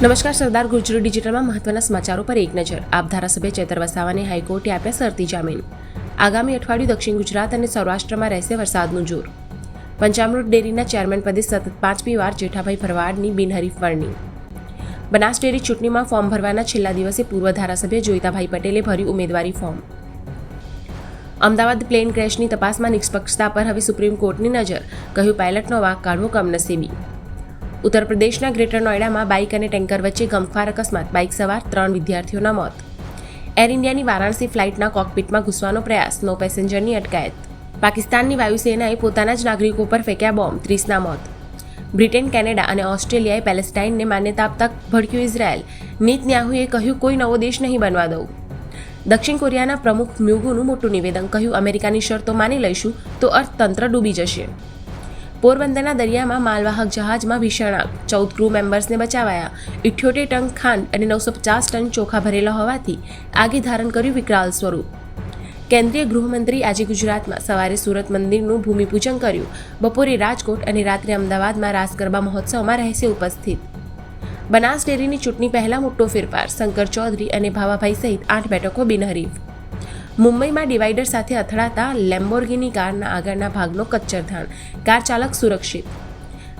નમસ્કાર, સરદાર ગુજરી ડિજિટલમાં મહત્વના સમાચારો પર એક નજર. આપ ધારાસભ્ય ચેતર વસાવાને હાઈકોર્ટે આપ્યા શરતી જામીન. આગામી અઠવાડિયું દક્ષિણ ગુજરાત અને સૌરાષ્ટ્રમાં રહેશે વરસાદનું જોર. પંચામૃત ડેરીના ચેરમેન પદે સતત પાંચમી વાર જેઠાભાઈ ભરવાડની બિનહરીફ વરણી. બનાસ ડેરી ચૂંટણીમાં ફોર્મ ભરવાના છેલ્લા દિવસે પૂર્વ ધારાસભ્ય જોઈતાભાઈ પટેલે ભર્યું ઉમેદવારી ફોર્મ. અમદાવાદ પ્લેન ક્રેશની તપાસમાં નિષ્પક્ષતા પર હવે સુપ્રીમ કોર્ટની નજર. કહ્યું, પાયલટનો વાંક કાઢવો કમનસીબી. ઉત્તર પ્રદેશના ગ્રેટર નોઈડામાં બાઇક અને ટેન્કર વચ્ચે ગમખ્વાર અકસ્માત. બાઇક સવાર ત્રણ વિદ્યાર્થીઓના મોત. એર ઇન્ડિયાની વારાણસી ફ્લાઇટના કોકપિટમાં ઘૂસવાનો પ્રયાસ. નો પેસેન્જરની અટકાયત. પાકિસ્તાનની વાયુસેનાએ પોતાના જ નાગરિકો પર ફેંક્યા બોમ્બ. ત્રીસના મોત. બ્રિટન, કેનેડા અને ઓસ્ટ્રેલિયાએ પેલેસ્ટાઇનને માન્યતા આપતા ભડક્યું ઇઝરાયલ. નેતન્યાહુએ કહ્યું, કોઈ નવો દેશ નહીં બનવા દઉં. દક્ષિણ કોરિયાના પ્રમુખ મ્યુગુનું મોટું નિવેદન કહ્યું, અમેરિકાની શરતો માની લઈશું તો અર્થતંત્ર ડૂબી જશે. પોરબંદરના દરિયામાં માલવાહક જહાજમાં ભીષણ આગ. ચૌદ ક્રૂ મેમ્બર્સને બચાવાયા. ઇઠ્યોતેર ટન ખાંડ અને નવસો પચાસ ટન ચોખા ભરેલા હોવાથી આગે ધારણ કર્યું વિકરાળ સ્વરૂપ. કેન્દ્રીય ગૃહમંત્રી આજે ગુજરાતમાં સવારે સુરત મંદિરનું ભૂમિપૂજન કર્યું. બપોરે રાજકોટ અને રાત્રે અમદાવાદમાં રાસ ગરબા મહોત્સવમાં રહેશે ઉપસ્થિત. બનાસ ડેરીની ચૂંટણી પહેલા મોટો ફેરફાર. શંકર ચૌધરી અને ભાવાભાઈ સહિત આઠ બેઠકો બિનહરીફ. મુંબઈમાં ડિવાઈડર સાથે અથડાતા લેમ્બોર્ગિની કારના આગળના ભાગનો કચ્છરધાણ કાર ચાલક સુરક્ષિત.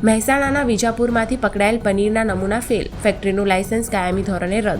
મહેસાણાના વિજાપુરમાંથી પકડાયેલ પનીરના નમૂના ફેલ. ફેક્ટરીનું લાયસન્સ કાયમી ધોરણે રદ.